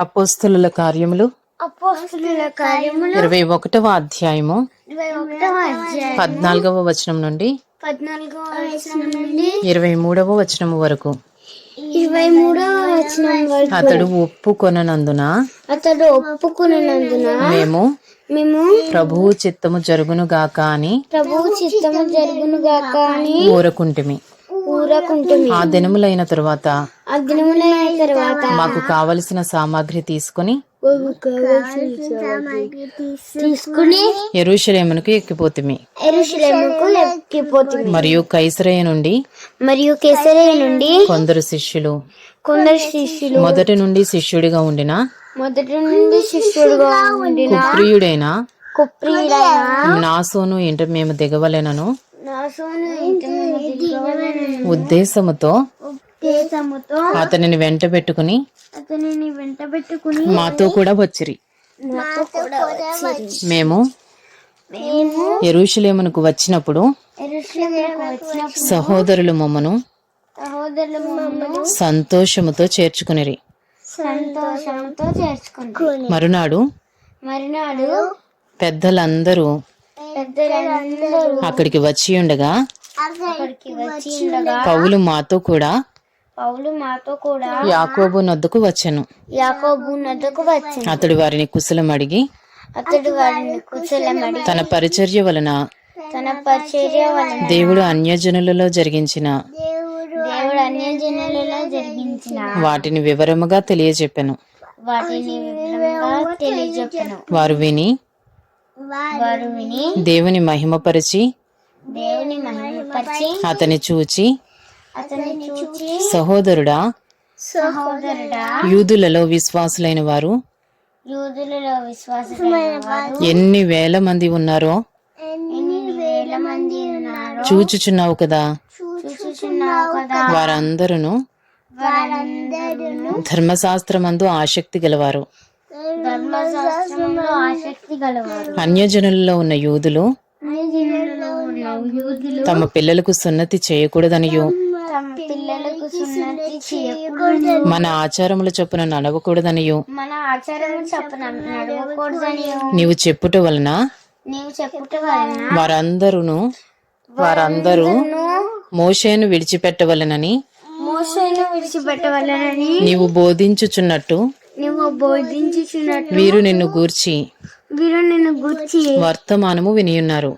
అపోస్తుల కార్యములు. ఇరవై ఒకటవ అధ్యాయము. పద్నాలుగవ వచనం నుండి. వచనం ఇరవై మూడవ వచనము వరకు. ఇరవై మూడవ వచనం వరకు. అతడు ఒప్పుకొననందున అతడు ఒప్పుకున్నందున మేము మేము ప్రభువు చిత్తము జరుగును గాక అని ప్రభువు చిత్తము జరుగును గాక అని ఊరకుంటుమి. ఆ దినములైన తరువాత ఆ దినములైన తర్వాత మాకు కావలసిన సామాగ్రి తీసుకుని తీసుకుని ఎరుషలేమునకు ఎక్కిపోతిమి. మరియు కైసరయ నుండి మరియు కేసరయ్య నుండి కొందరు శిష్యులు. కొందరు శిష్యులు. మొదటి నుండి శిష్యుడిగా ఉండిన మొదటి నుండి శిష్యుడుగా ఉండిన ప్రియుడైన కుప్రియుడైన నాసోను ఇంట మేము దిగవలెనని. ఉద్దేశముతో అతనిని వెంట పెట్టుకుని అతనిని వెంట పెట్టుకుని మాతో కూడా వచ్చిరి. మేము ఎరుషులేమునకు వచ్చినప్పుడు సహోదరులు మమ్మను సంతోషముతో చేర్చుకునిరి. మరునాడు మరునాడు పెద్దలందరూ అక్కడికి వచ్చి ఉండగా పౌలు మాతో కూడా పౌలు మాతో కూడా యాకోబు నొద్దకు వచ్చెను. యాకోబు నద్దకు వచ్చింది అతడు వారిని కుశలం అడిగి అతడు వారిని కుశలమడి తన పరిచర్య వలన తన పరిచర్య వలన దేవుడు అన్యజనులలో జరిగించిన దేవుడు అన్యజనులలో జరిగించిన వాటిని వివరముగా తెలియజెప్పెను. వాటిని వివరంగా తెలియజెప్పను. వారు విని వారు విని దేవుని మహిమపరిచి దేవుని మహిమపరిచి అతని చూచి అతన్ని చూచి సహోదరుడా సహోదరుడా యూదులలో విశ్వాసులైన వారు యూదులలో విశ్వాసమైన వారు ఎన్ని వేల మంది ఉన్నారో ఎన్ని వేల మంది ఉన్నారు చూచుచున్నావు కదా. చూచుచున్నావు కదా. వారందరూ వారందరూ ధర్మశాస్త్రమందు ఆసక్తి గలవారు. ధర్మశాస్త్రంలో ఆసక్తి గలవారు. అన్యజనులలో ఉన్న యూదులు తమ పిల్లలకు సున్నతి చేయకూడదనియు. తమ పిల్లలకు సున్నతి చేయకూడదు మన ఆచారముల చొప్పున నడవకూడదనియు. మన ఆచారం చెప్పన నడవకూడదని నీవు చెప్పుట వలన నీవు చెప్పుట వలన వారందరూ వారందరూ మోషేను విడిచిపెట్టవలనని విడిచిపెట్టవలనని నీవు బోధించుచున్నట్టు నువ్వు బోధించుచున్నట్టు వీరు నిన్ను గూర్చి వీరు నిన్ను గుర్చి వర్తమానము వినియున్నారు.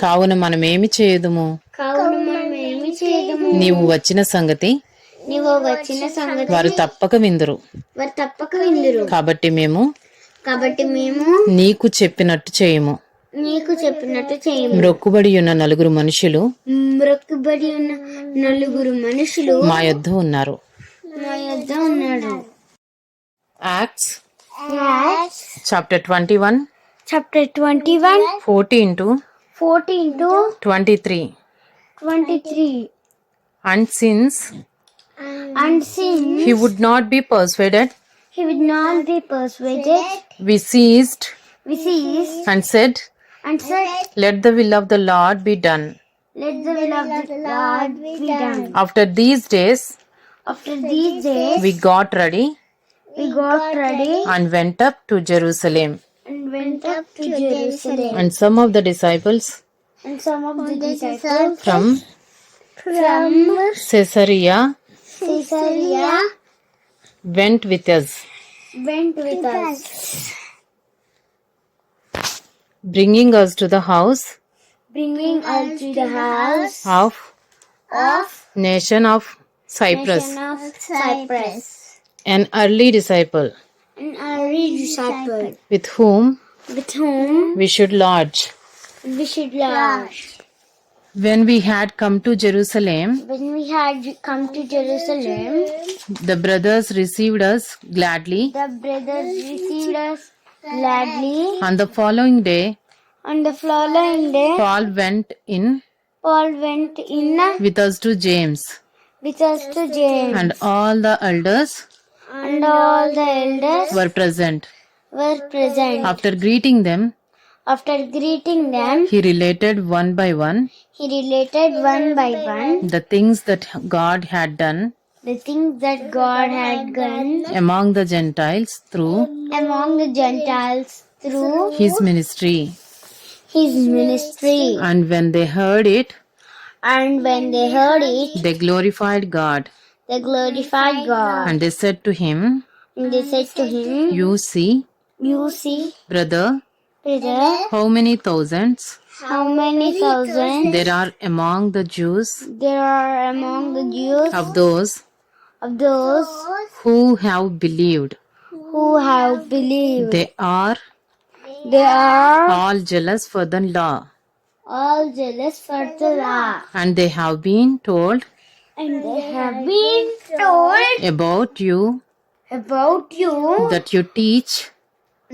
కావున మనమేమి చేయదుము? కావున మనం ఏమి చేయదము? నీవు వచ్చిన సంగతి నీవు వచ్చిన సంగతి వారు తప్పక విందురు. వారు తప్పక విందురు. కాబట్టి మేము కాబట్టి మేము నీకు చెప్పినట్టు చేయము. నీకు చెప్పినట్టు చేయము. మ్రొక్కుబడి ఉన్న నలుగురు మనుషులు మ్రొక్కుబడి ఉన్న నలుగురు మనుషులు మా యొద్ద ఉన్నారు. ఉన్నాడు acts chapter twenty one chapter twenty one fourteen to fourteen to twenty three twenty three and since and sin he would not be persuaded he would not be persuaded we ceased we ceased and said and said let the will of the lord be done let the will of the lord be done after these days after these days we got ready. we got ready and went up to jerusalem. and went up to jerusalem. And some of the disciples and some of the disciples from from caesarea caesarea went with us. went with us. bringing us to the house bringing us to the house of of nation of cyprus. Of cyprus. An early disciple. An early disciple. With whom? With whom? We should lodge. We should lodge. when we had come to jerusalem When we had come to Jerusalem, The brothers received us gladly. the brothers received us gladly. On the following day, On the following day, Paul went in Paul went in with us to James, us to James, and all the elders and all the elders were present. were present. After greeting them, After greeting them, he related one by one he related one by one the things that God had done the things that God had done among the Gentiles through among the Gentiles through his ministry. his ministry. And when they heard it, And when they heard it, they glorified God. they glorified God. And they said to him, And they said to him, You see, You see, brother, brother, how many thousands how many thousands there are among the Jews there are among the Jews of those of those who have believed. who have believed. They are They are all jealous for the law, all jealous for the law. and they have been told And they have been told about you. about you. That you teach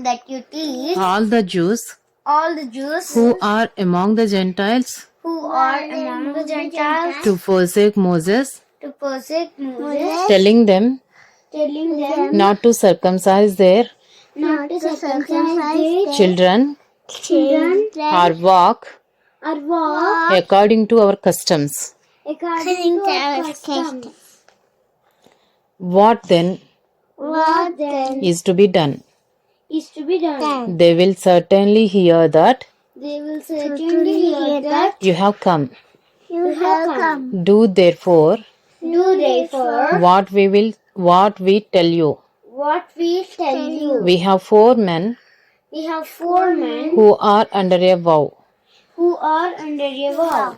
that you teach all the Jews all the Jews who are among the Gentiles. who are among the Gentiles to forsake Moses, to forsake Moses, telling them telling them not to circumcise their not to circumcise their children. children. Or walk or walk according to our customs. according to our customs. What then What then is to be done? is to be done? They will certainly hear that They will certainly hear that you have come. you have come. Do therefore Do therefore what we will what we tell you. what we tell you. We have four men We have four men who are under a vow. Who are under a vow.